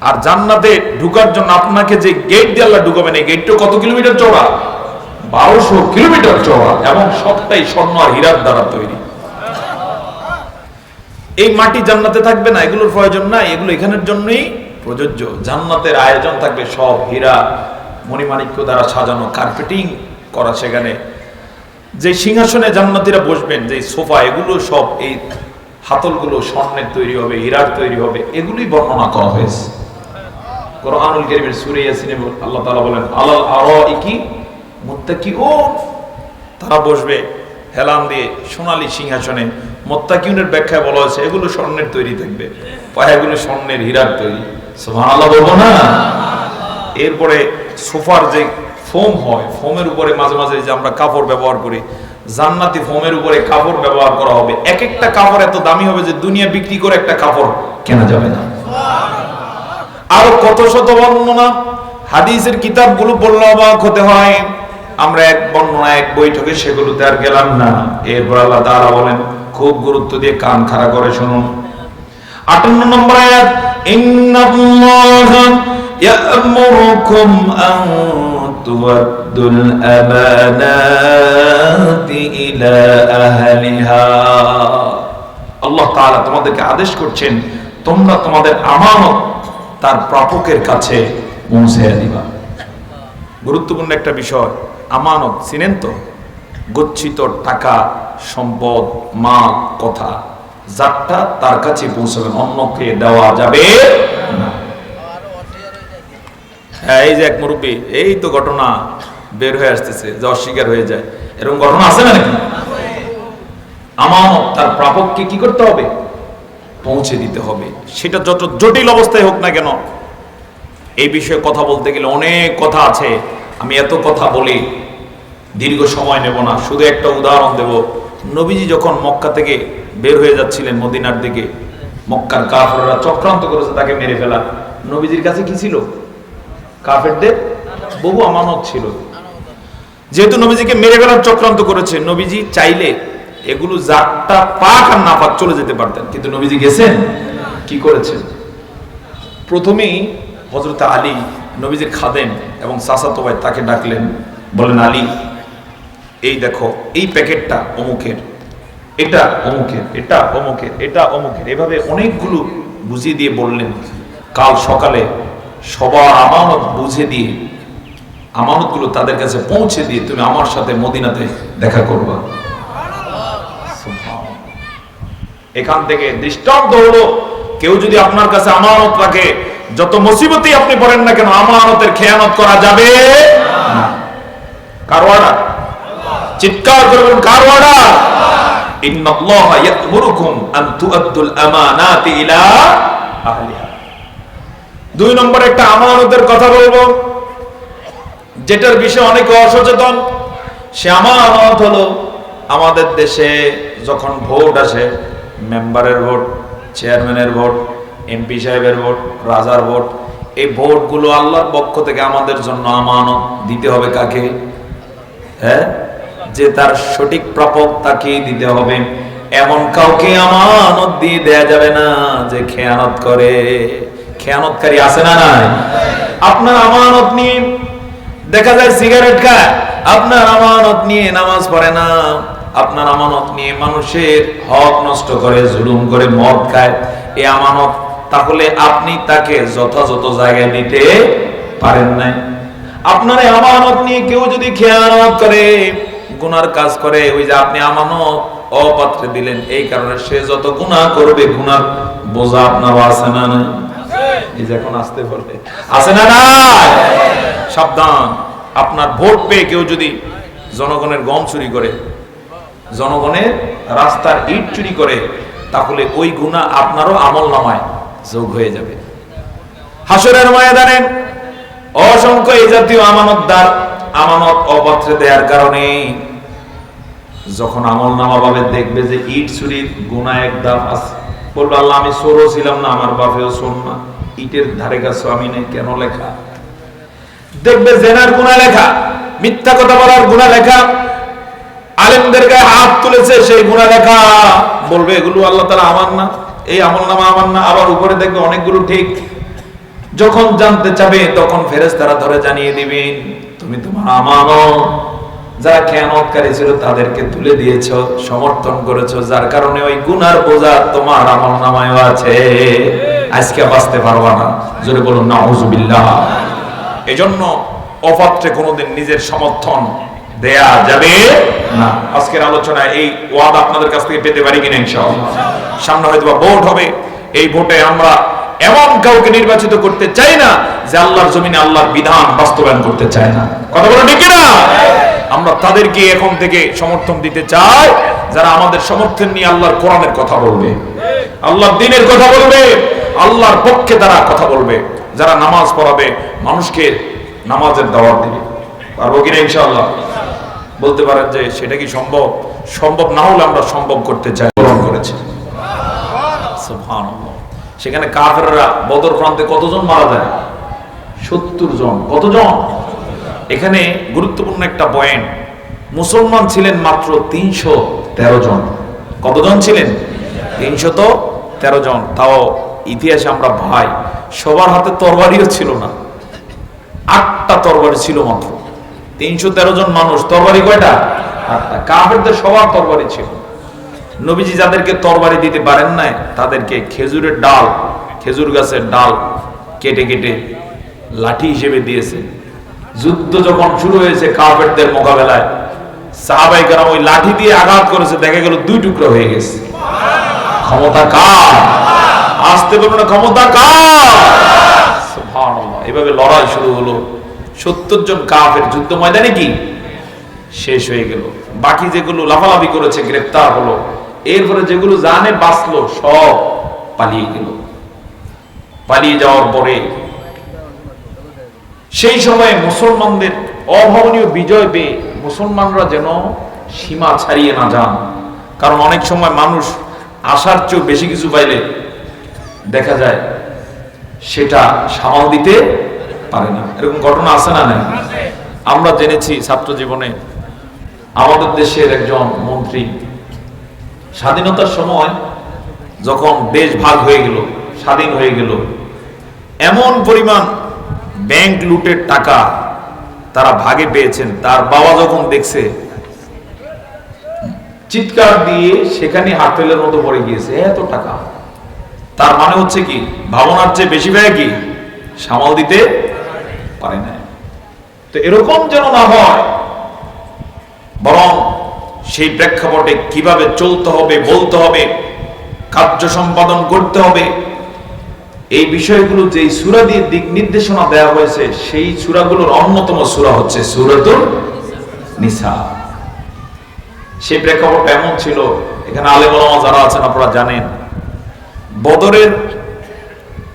আর জান্নাতে ঢুকার জন্য আপনাকে যে গেট দিয়ে আল্লাহ ঢুকাবেন, এই গেটটা কত কিলোমিটার চওড়া? বারোশো কিলোমিটার চওড়া এবং সবটাই স্বর্ণ আর হীরার দ্বারা তৈরি। এই মাটি জান্নাতে থাকবে না, এগুলোর প্রয়োজন নাই, এগুলো এখানের জন্যই প্রযোজ্য। জান্নাতের আয়োজন থাকবে সব হীরা, মণিমাণিক্য দ্বারা সাজানো কার্পেটিং করা সেখানে। যে সিংহাসনে জান্নাতিরা বসবেন, যে সোফা, এগুলো সব এই হাতলগুলো স্বর্ণের তৈরি হবে, হীরার তৈরি হবে, এগুলোই বর্ণনা করা হয়েছে। কোরআনুল সূরা আল্লাহ তাআলা বলেন আরাইকি মুত্তাকিউন। তারা বসবে হেলান দিয়ে সোনালী সিংহাসনে। বলা হয়েছে, এগুলো স্বর্ণের তৈরি থাকবে। স্বর্ণের হীরার তৈরি। সুবহানাল্লাহ বলব না? এরপরে সোফার যে ফোম হয়, ফোমের উপরে মাঝে মাঝে যে আমরা কাপড় ব্যবহার করি, জান্নাতি ফোমের উপরে কাপড় ব্যবহার করা হবে। এক একটা কাপড় এত দামি হবে যে দুনিয়া বিক্রি করে একটা কাপড় কেনা যাবে না। আরও কত শত বর্ণনা? হাদিসের কিতাবগুলো পড়লে অবাক হতে হয়। আমরা এক বর্ণনা, এক বৈঠকে সেগুলোতে আর গেলাম না। এরপর আল্লাহ তাআলা বলেন, খুব গুরুত্ব দিয়ে কান খাড়া করে শুনুন। আটান্ন নম্বর আয়াত, ইন্নাল্লাহা ইয়া'মুরুকুম আন আমানাতি ইলা আহলিহা। আল্লাহ তাআলা তোমাদেরকে আদেশ করছেন, তোমরা তোমাদের আমানত তার প্রাপকের কাছে পৌঁছে দিবা। গুরুত্বপূর্ণ একটা বিষয়, আমানত, চিনেন তো? গচ্ছিত টাকা, সম্পদ মা কথা যারটা তার কাছে পৌঁছাবেন অন্যকে দেওয়া যাবে হ্যাঁ এই যে এক মুরব্বী, এই তো ঘটনা বের হয়ে আসতেছে, যে অস্বীকার হয়ে যায়। এরকম ঘটনা আছে না নাকি? আমানত, তার প্রাপককে কি করতে হবে? পৌঁছে দিতে হবে। সেটা যত জটিল অবস্থায় হোক না কেন, এই বিষয়ে কথা বলতে গেলে অনেক কথা আছে। আমি এত কথা বলি, দীর্ঘ সময় নেব না। শুধু একটা উদাহরণ দেব। নবীজি যখন মক্কা থেকে বের হয়ে যাচ্ছিলেন মদিনার দিকে, মক্কার কাফেররা চক্রান্ত করেছে, তাকে মেরে ফেলা। নবীজির কাছে কি ছিল? কাফেরদের বহু আমানত ছিল। যেহেতু নবীজিকে মেরে ফেলার চক্রান্ত করেছে, নবীজি চাইলে এগুলো যারটা পাক আর না পাক চলে যেতে পারতেন। কিন্তু নবীজি গেছেন, কি করেছেন? প্রথমেই হজরত আলী নবীজির খাদেন এবং সাসাতো ভাই তাকে ডাকলেন, বলেন, আলী, এই দেখো, এই প্যাকেটটা অমুকের, এটা অমুকের এটা অমুকের এটা অমুকের। এভাবে অনেকগুলো বুঝিয়ে দিয়ে বললেন। কাল সকালে সবার আমানত বুঝে দিয়ে, আমানতগুলো তাদের কাছে পৌঁছে দিয়ে তুমি আমার সাথে মদিনাতে দেখা করবা। এখান থেকে দৃষ্টান্ত হলো, কেউ যদি আপনার কাছে আমানত রাখে, যত মুসিবতই আপনি পড়েন না কেন, আমানতের খেয়ানত করা যাবে কার যেটার বিষয়ে অনেকে অসচেতন। সে আমানত হলো, আমাদের দেশে যখন ভোট আসে মেম্বারের ভোট, চেয়ারম্যানের ভোট, এমপি সাহেবের ভোট, রাজার ভোট, এই ভোটগুলো আল্লাহর পক্ষ থেকে আমাদের জন্য আমানত দিতে হবে কাকে? হ্যাঁ? যে তার সঠিক প্রাপক তাকে দিতে হবে। এমন কাউকে আমানত দিয়ে দেয়া যাবে না যে খেয়ানত করে। খেয়ানতকারী আছে না নাই? আপনার আমানত নিয়ে দেখা যায় সিগারেট খায়। আপনার আমানত নিয়ে নামাজ পড়ে না। আপনার আমানত নিয়ে মানুষের হক নষ্ট করে, জুলুম করে, মদ খায়। এ আমানত, তাহলে আপনি তাকে যথাযথ জায়গায় নিতে পারেন নাই। আপনার আমানত নিয়ে কেউ যদি খেয়ানত করে, গুনার কাজ করে, ওই যে আপনি আমানত অপাত্রে দিলেন, এই কারণে সে যত গুনাহ করবে, গুনার বোঝা আপনারও আছে না নাই? এখন আসতে বলে, আছে না নাই? সাবধান। আপনার ভোট পেয়ে কেউ যদি জনগণের গম চুরি করে জনগণের রাস্তার ইট চুরি করে, তাহলে ওই গুণা আপনারও আমল নামায় যোগ হয়ে যাবে। হাসরের ময়দানে অসংখ্য এই জাতীয় আমানতদার আমানত অপাত্রে দেওয়ার কারণে যখন আমল নামা পাবে দেখবে যে ইট চুরির গুণা একদম আছে বলল আল্লাহ, আমি সোরও ছিলাম না, আমার বাপেও শোন না। ইটের ধারে কাছে আমি নেই, কেন লেখা? দেখবে জেনার গুণা লেখা, মিথ্যা কথা বলার গুণা লেখা আলেমদের গায়ে হাত তুলেছে, সেই গুণা লেখা বলবে, এগুলো আল্লাহ তালা আমার না, এই আমল নামা আমার না, আবার উপরে দেখবে অনেকগুলো ঠিক। যখন জানতে চাবে, তখন ফেরেশতারা ধরে জানিয়ে দিবেন, তুমি তোমার আমানত যারা খেয়ানতকারী ছিল, তাদেরকে তুলে দিয়েছ, সমর্থন করেছ, যার কারণে ওই গুনার বোঝা তোমার আমল নামায়ও আছে। আজকে বাঁচতে পারবা না। জোরে বলুন, নাউজুবিল্লাহ। এজন্য অপাত্রে কোনোদিন নিজের সমর্থন দেয়া যাবে না। আজকের আলোচনায় এই ওয়াদ আপনাদের কাছ থেকে পেতে পারি কিনা ইনশাআল্লাহ। সামনে হয়তো ভোট হবে। এই ভোটে আমরা এমন কাউকে নির্বাচিত করতে চাই না যে আল্লাহর জমিনে আল্লাহর বিধান বাস্তবায়ন করতে চায় না। কথা বলো ঠিক না আমরা তাদেরকে এখন থেকে সমর্থন দিতে চাই, যারা আমাদের সমর্থন নিয়ে আল্লাহর কোরআনের কথা বলবে, আল্লাহর দিনের কথা বলবে, আল্লাহর পক্ষে তারা কথা বলবে, যারা নামাজ পড়াবে, মানুষকে নামাজের দাওয়াত দিবে। পারব কিনা ইনশাআল্লাহ? বলতে পারেন যে সেটা কি সম্ভব? সম্ভব না হলে আমরা সম্ভব করতে চাই, গ্রহণ করেছে। সেখানে কাফেররা বদর প্রান্তে কতজন মারা যায়? সত্তর জন। কতজন? এখানে গুরুত্বপূর্ণ একটা পয়েন্ট। মুসলমান ছিলেন মাত্র তিনশো তেরো জন। কতজন ছিলেন? তিনশো তো তেরো জন। তাও ইতিহাসে আমরা ভাই। সবার হাতে তরবারিও ছিল না। আটটা তরবারি ছিল মাত্র। তিনশো তেরো জন মানুষ তরবারি কয়টা? আটটা। কাফেরদের সবার তরবারি ছিল। নবীজি যাদেরকে তরবারি দিতে পারেন নাই তাদেরকে খেজুরের ডাল খেজুর গাছের ডাল কেটে কেটে লাঠি হিসেবে দিয়েছে। যুদ্ধ যখন শুরু হয়েছে কাফেরদের মোকাবেলায় সাহাবাই কারাম ওই লাঠি দিয়ে আঘাত করেছে দেখা গেল দুই টুকরো হয়ে গেছে। ক্ষমতা কার? আসতে পারবে না, ক্ষমতা কার। এভাবে লড়াই শুরু হলো। সত্তর জন কাফের যুদ্ধ ময়দানে কি? শেষ হয়ে গেল। বাকি যেগুলো লাফালাফি করেছে, গ্রেপ্তার হলো। এরপরে যেগুলো জানে, বাঁচলো, সব পালিয়ে গেল। পালিয়ে যাওয়ার পরে সেই সময়ে মুসলমানদের অভাবনীয় বিজয় পেয়ে মুসলমানরা যেন সীমা ছাড়িয়ে না যান। কারণ অনেক সময় মানুষ আশার চেয়েও বেশি কিছু পাইলে দেখা যায় সেটা সামাল দিতে পারে না। এরকম ঘটনা আছে না নাই? আমরা জেনেছি ছাত্র জীবনে, আমাদের দেশের একজন মন্ত্রী, স্বাধীনতার সময় যখন দেশ ভাগ হয়ে গেল, স্বাধীন হয়ে গেল, এমন পরিমাণ ব্যাংক লুটের টাকা তারা ভাগে পেয়েছেন, তার বাবা যখন দেখছে, চিৎকার দিয়ে সেখানে হাতফেলের মতো পড়ে গিয়েছে, এত টাকা। তার মানে হচ্ছে কি, ভাবনার চেয়ে বেশি ব্যয় কি? সামাল দিতে পারে না তো এরকম যেন না হয়, বরং সেই প্রেক্ষাপটে কীভাবে চলতে হবে, বলতে হবে, কার্য সম্পাদন করতে হবে, এই বিষয়গুলো যে সুরা দিয়ে দিক নির্দেশনা দেওয়া হয়েছে, সেই সুরাগুলোর অন্যতম সুরা হচ্ছে সুরাতুল নিসা। সেই প্রেক্ষাপট এমন ছিল, এখানে আলেম ওলামা যারা আছেন আপনারা জানেন, বদরের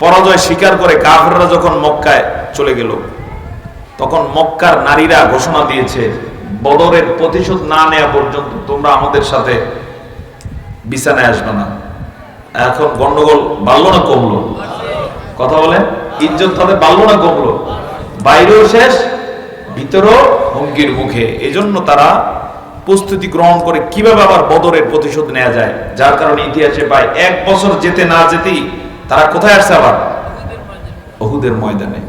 পরাজয় স্বীকার করে কাফেররা যখন মক্কায় চলে গেল তখন মক্কার নারীরা ঘোষণা দিয়েছে, বদরের প্রতিশোধ না নেওয়া পর্যন্ত তোমরা আমাদের সাথে বিছানায় আসবে না। এখন গন্ডগোল বাড়লো না কমলো? কথা বলেন ইজ্জত তাদের বাড়লো না কমলো? বাইরেও শেষ, ভিতরও হুমকির মুখে। এজন্য তারা প্রস্তুতি গ্রহণ করে কীভাবে আবার বদরের প্রতিশোধ নেওয়া যায়? যার কারণে ইতিহাসে পায় এক বছর যেতে না যেতেই তারা কোথায় আসছে আবার? অহুদের ময়দানে।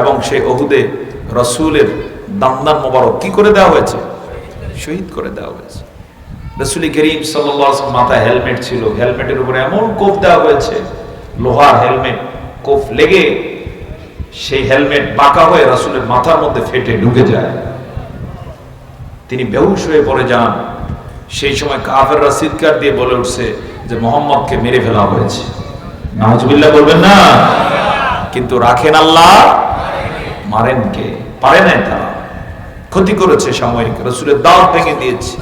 এবং সেই অহুদে রসুলের দামদান মোবারক কি করে দেওয়া হয়েছে? শহীদ করে দেওয়া হয়েছে। রসুল করিম সাল্লাম মাথায় হেলমেট ছিল। হেলমেটের উপরে এমন কোপ দেওয়া হয়েছে, লোহার হেলমেট, কোপ লেগে সেই হেলমেট বাঁকা হয়ে রাসুলের মাথার মধ্যে ফেটে ঢুকে যায়। তিনি বেহুশ হয়ে পড়ে যান। সেই সময় কাফেররা চিৎকার দিয়ে বলে উঠছে যে মোহাম্মদকে মেরে ফেলা হয়েছে। নাহজুবিল্লাহ বলবেন না। কিন্তু রাখেন আল্লাহ মারেন কে? পারে নাই তারা ক্ষতি করেছে সাময়িক। রসুলের দাওয়াত ভেঙে দিয়েছে।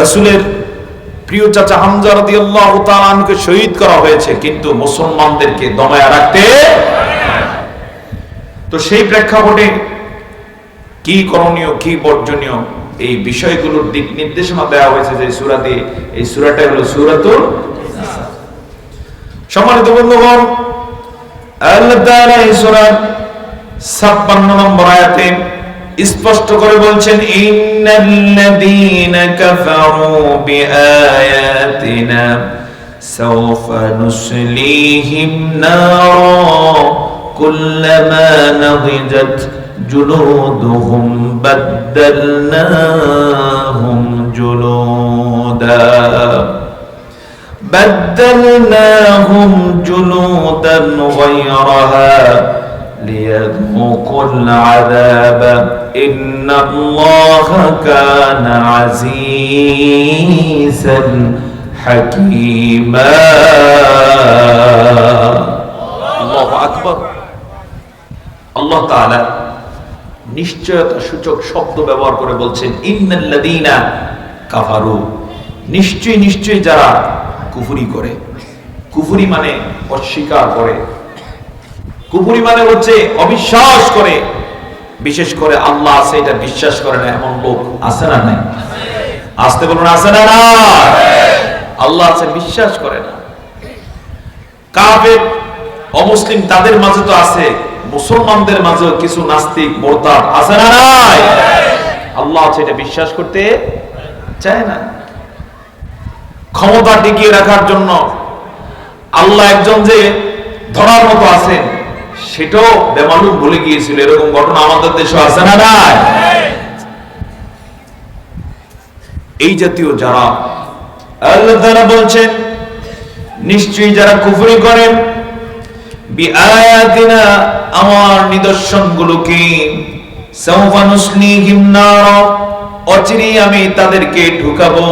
রসুলের প্রিয় চাচা হামজা রাদিয়াল্লাহু তাআলা আনহুকে শহীদ করা হয়েছে, কিন্তু মুসলমানদেরকে দমায়া রাখতে তো সেই প্রেক্ষাপটে কি করণীয়, কি বর্জনীয়, এই বিষয়গুলোর দিক নির্দেশনা দেওয়া হয়েছে যে সূরাতে এই সূরাটা হলো সূরাতুল নিসা। সম্মানিত বন্ধুগণ আল্লাহ এই সূরা ছাপ্পান্ন নম্বর আয়াতে স্পষ্ট করে বলছেন, ইন্নাল্লাযীনা কাফারু বিআয়াতিনা সাওফা নুসলিহিম নারা কুল্লামা নাদিজাত জুলুদুহুম বাদদালনাহুম জুলুদা বাদদালনাহুম জুলুদান গায়রাহা ليذوقوا العذاب إن الله كان عزيزا حكيما আল্লাহ আকবর আল্লাহ তাআলা নিশ্চয়তা সূচক শব্দ ব্যবহার করে বলছেন ইন্নাল্লাযীনা কাফারু নিশ্চয় নিশ্চয় যারা কুফরি করে কুফরি মানে অস্বীকার করে কুফরি মানে হচ্ছে অবিশ্বাস করে। বিশেষ করে আল্লাহ আছে, এটা বিশ্বাস করে না, এমন লোক আছে না নাই? আসতে বলুন, আছে না না আল্লাহ আছে, বিশ্বাস করে না। কাফের, অমুসলিম তাদের মাঝে তো আছে, মুসলমানদের মাঝেও কিছু নাস্তিক, মোরতাদ আছে না নাই? আল্লাহ আছে, এটা বিশ্বাস করতে চায় না। ক্ষমতা টিকিয়ে রাখার জন্য আল্লাহ একজন যে ধরার মতো আছেন সেটাও বেমালুম ভুলে গিয়েছিল, এরকম ঘটনা আমাদের দেশে আছে না নাই? এই জাতীয় যারা আল্লাহ তাআলা বলছেন, নিশ্চয়ই যারা কুফরি করেন, বিআয়াতিনা আমার নিদর্শনগুলোকে সাউফা নুসলিহিম নার, অচিরেই আমি তাদেরকে ঢুকাবো।